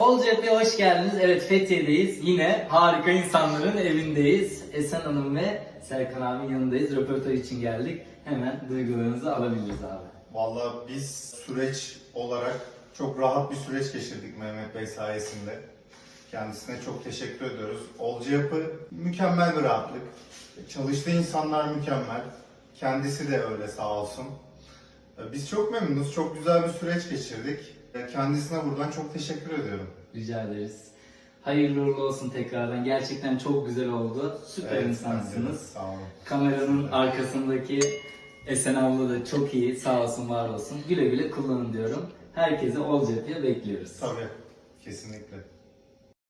Olcep'e hoş geldiniz. Evet Fethiye'deyiz. Yine harika insanların evindeyiz. Esen Hanım ve Serkan abinin yanındayız. Röportaj için geldik. Hemen duygularınızı alabiliriz abi. Valla biz süreç olarak çok rahat bir süreç geçirdik Mehmet Bey sayesinde. Kendisine çok teşekkür ediyoruz. Olcu yapı mükemmel bir rahatlık. Çalıştığı insanlar mükemmel. Kendisi de öyle sağ olsun. Biz çok memnunuz. Çok güzel bir süreç geçirdik. Kendisine buradan çok teşekkür ediyorum. Rica ederiz. Hayırlı uğurlu olsun tekrardan. Gerçekten çok güzel oldu. Süper Evet, insansınız. Sağ olun. Kameranın arkasındaki Esen abla da çok iyi. Sağ olsun, var olsun. Güle güle kullanın diyorum. Herkese Olcep'e bekliyoruz. Tabii. Kesinlikle.